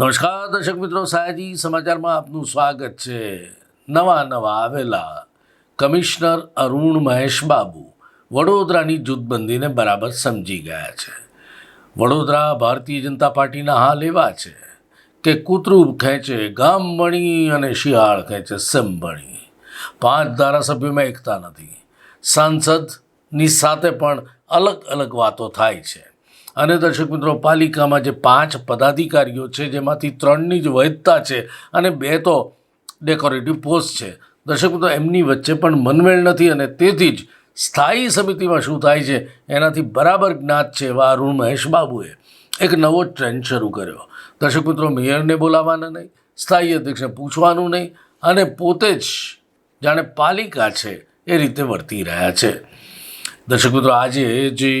નમસ્કાર, દર્શક મિત્રો. સાયાજી સમાચારમાં આપનું સ્વાગત છે. નવા નવા આવેલા કમિશનર અરુણ મહેશ બાબુ વડોદરાની જૂથબંધીને બરાબર સમજી ગયા છે. વડોદરા ભારતીય જનતા પાર્ટીના હાલ એવા છે કે કૂતરું ખેંચે, ગામ વણી અને શિયાળ ખેંચે સંભણી પાંચ ધારાસભ્યોમાં એકતા નથી. સાંસદની સાથે પણ અલગ અલગ વાતો થાય છે. અને દર્શક મિત્રો, પાલિકામાં જે પાંચ પદાધિકારીઓ છે, જેમાંથી ત્રણની જ વૈધતા છે અને બે તો ડેકોરેટિવ પોસ્ટ છે. દર્શક મિત્રો, એમની વચ્ચે પણ મનમેળ નથી અને તેથી જ સ્થાયી સમિતિમાં શું થાય છે, એનાથી બરાબર જ્ઞાત છે એવા અરુણ મહેશ એક નવો ટ્રેન્ડ શરૂ કર્યો. દર્શક મિત્રો, મેયરને બોલાવવાના નહીં, સ્થાયી અધ્યક્ષને પૂછવાનું નહીં અને પોતે જ જાણે પાલિકા છે એ રીતે વર્તી રહ્યા છે. દર્શક મિત્રો, આજે જે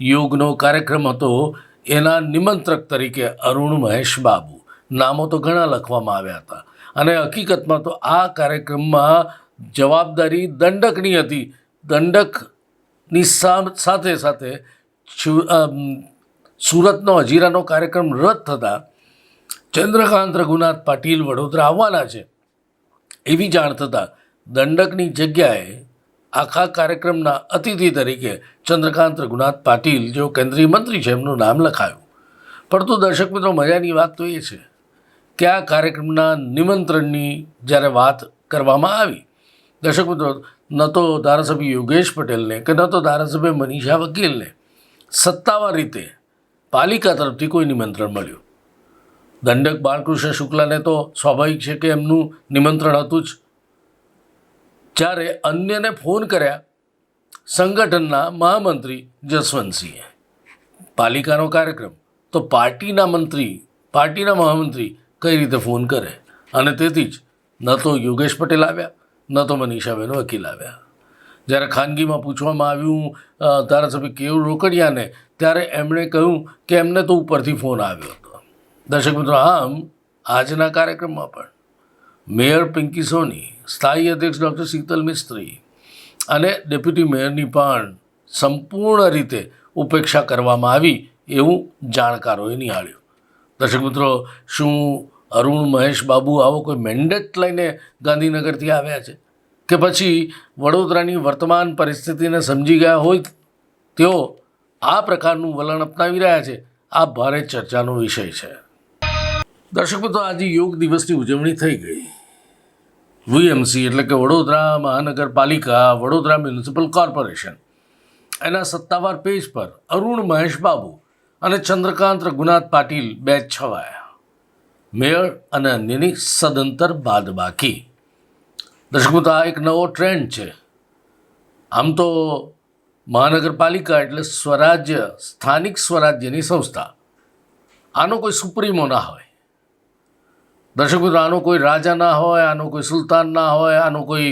યોગનો કાર્યક્રમ હતો એના નિમંત્રક તરીકે અરુણ મહેશ બાબુ. નામો તો ઘણા લખવામાં આવ્યા હતા. અને હકીકતમાં તો આ કાર્યક્રમમાં જવાબદારી દંડકની હતી. દંડકની સાથે સાથે સુરતનો હજીરાનો કાર્યક્રમ રદ થતાં ચંદ્રકાંત રઘુનાથ પાટીલ વડોદરા આવવાના છે. એવી જાણ થતાં દંડકની જગ્યાએ આખા કાર્યક્રમના અતિથિ તરીકે ચંદ્રકાંત રઘુનાથ પાટીલ, જેઓ કેન્દ્રીય મંત્રી છે, એમનું નામ લખાયું. પરંતુ દર્શક મિત્રો, મજાની વાત તો એ છે કે આ કાર્યક્રમના નિમંત્રણની જ્યારે વાત કરવામાં આવી, દર્શક મિત્રો, ન તો ધારાસભ્ય યોગેશ પટેલને કે ન તો ધારાસભ્ય મનીષા વકીલને સત્તાવાર રીતે પાલિકા તરફથી કોઈ નિમંત્રણ મળ્યું. દંડક બાળકૃષ્ણ શુક્લાને તો સ્વાભાવિક છે કે એમનું નિમંત્રણ હતું જ. જ્યારે અન્યને ફોન કર્યા, સંગઠનના મહામંત્રી જસવંતસિંહે. પાલિકાનો કાર્યક્રમ. તો પાર્ટીના મંત્રી, પાર્ટીના મહામંત્રી કઈ રીતે ફોન કરે? અને તેથી જ ન તો યોગેશ પટેલ આવ્યા, ન તો મનીષાબેન વકીલ આવ્યા. જ્યારે ખાનગીમાં પૂછવામાં આવ્યું ધારાસભ્ય કેવું રોકડિયાને, ત્યારે એમણે કહ્યું કે એમને તો ઉપરથી ફોન આવ્યો હતો. દર્શક મિત્રો, આમ આજના કાર્યક્રમમાં પણ મેયર પિંકી સોની, સ્થાયી અધ્યક્ષ ડૉક્ટર શીતલ મિસ્ત્રી અને ડેપ્યુટી મેયરની પણ સંપૂર્ણ રીતે ઉપેક્ષા કરવામાં આવી એવું જાણકારોએ નિહાળ્યું. દર્શક મિત્રો, શું અરુણ મહેશ બાબુ આવો કોઈ મેન્ડેટ લઈને ગાંધીનગરથી આવ્યા છે? કે પછી વડોદરાની વર્તમાન પરિસ્થિતિને સમજી ગયા હોય તેઓ આ પ્રકારનું વલણ અપનાવી રહ્યા છે? આ ભારે ચર્ચાનો વિષય છે. દર્શક મિત્રો, આજે યોગ દિવસની ઉજવણી થઈ ગઈ. વીએમસી એટલે કે વડોદરા મહાનગરપાલિકા, વડોદરા મ્યુનિસિપલ કોર્પોરેશન. એના સત્તાવાર પેજ પર અરુણ મહેશ બાબુ અને ચંદ્રકાંત રઘુનાથ પાટીલ બે છવાયા. મેયર અને અન્યની સદંતર બાદબાકી બાકી. મિત્રો, આ એક નવો ટ્રેન્ડ છે. આમ તો મહાનગરપાલિકા એટલે સ્વરાજ્ય, સ્થાનિક સ્વરાજ્યની સંસ્થા. આનો કોઈ સુપ્રીમો ના હોય. દર્શક આનો કોઈ રાજા ના હોય, આનો કોઈ સુલતાન ના હોય, આનો કોઈ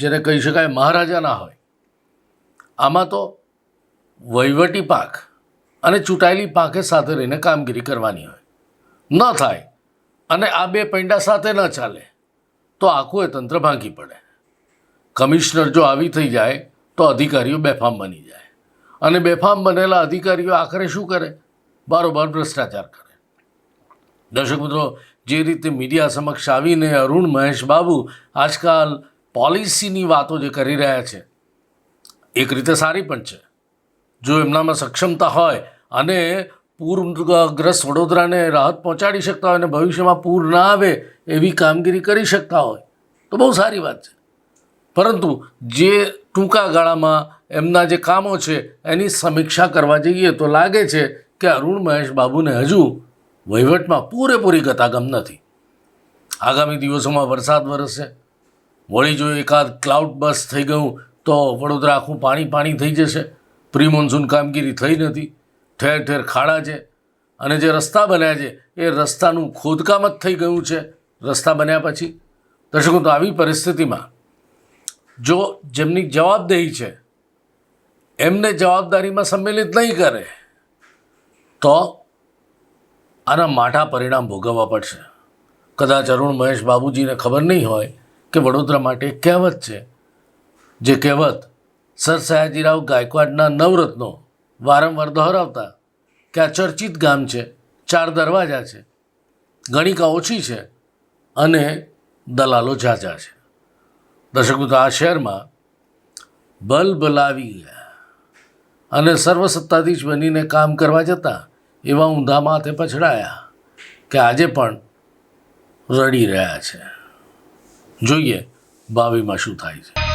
જેને કહી શકાય મહારાજા ના હોય. આમાં તો વહીવટી પાક અને ચૂંટાયેલી પાકે સાથે રહીને કામગીરી કરવાની હોય. ન થાય અને આ બે પૈંડા સાથે ન ચાલે, તો આખું એ તંત્ર ભાંગી પડે. કમિશનર જો આવી થઈ જાય, તો અધિકારીઓ બેફામ બની જાય. અને બેફામ બનેલા અધિકારીઓ આખરે શું કરે? બારોબાર ભ્રષ્ટાચાર કરે. દર્શક મિત્રો જે રીતે મીડિયા સમક્ષ આવીને અરુણ મહેશ બાબુ આજકાલ પોલિસીની વાતો જે કરી રહ્યા છે, એક રીતે સારી પણ છે. જો એમનામાં સક્ષમતા હોય અને પૂરગ્રસ્ત વડોદરાને રાહત પહોંચાડી શકતા હોય અને ભવિષ્યમાં પૂર ના આવે એવી કામગીરી કરી શકતા હોય, તો બહુ સારી વાત છે. પરંતુ જે ટૂંકા ગાળામાં એમના જે કામો છે એની સમીક્ષા કરવા જઈએ તો લાગે છે કે અરુણ મહેશ બાબુને હજુ વહીવટમાં પૂરેપૂરી ગતાગમ નથી. આગામી દિવસોમાં વરસાદ વરસશે વળી જો એકાદ ક્લાઉડ બસ થઈ ગયું તો વડોદરા આખું પાણી પાણી થઈ જશે. પ્રી મોન્સૂન કામગીરી થઈ નથી, ઠેર ઠેર ખાડા છે અને જે રસ્તા બન્યા છે એ રસ્તાનું ખોદકામ જ થઈ ગયું છે રસ્તા બન્યા પછી. દર્શકો, તો આવી પરિસ્થિતિમાં જો જેમની જવાબદેહી છે એમને જવાબદારીમાં સંમેલિત નહીં કરે, તો આના માઠા પરિણામ ભોગવવા પડશે. કદાચ અરુણ મહેશ બાબુજીને ખબર નહીં હોય કે વડોદરા માટે એક કહેવત છે, જે કહેવત, સર સયાજીરાવ ગાયકવાડના નવરત્નો વારંવાર દોહરાવતા કે આ ચર્ચિત ગામ છે, ચાર દરવાજા છે, ગણિકા ઓછી છે અને દલાલો ઝાઝા છે. દર્શક મિત્રો આ શહેરમાં બલ્બ લાવી અને સર્વસત્તાધીશ બનીને કામ કરવા જતા એવા ઊંધા માથે પછડાયા કે આજે પણ રડી રહ્યા છે. જોઈએ ભાવિમાં શું થાય છે.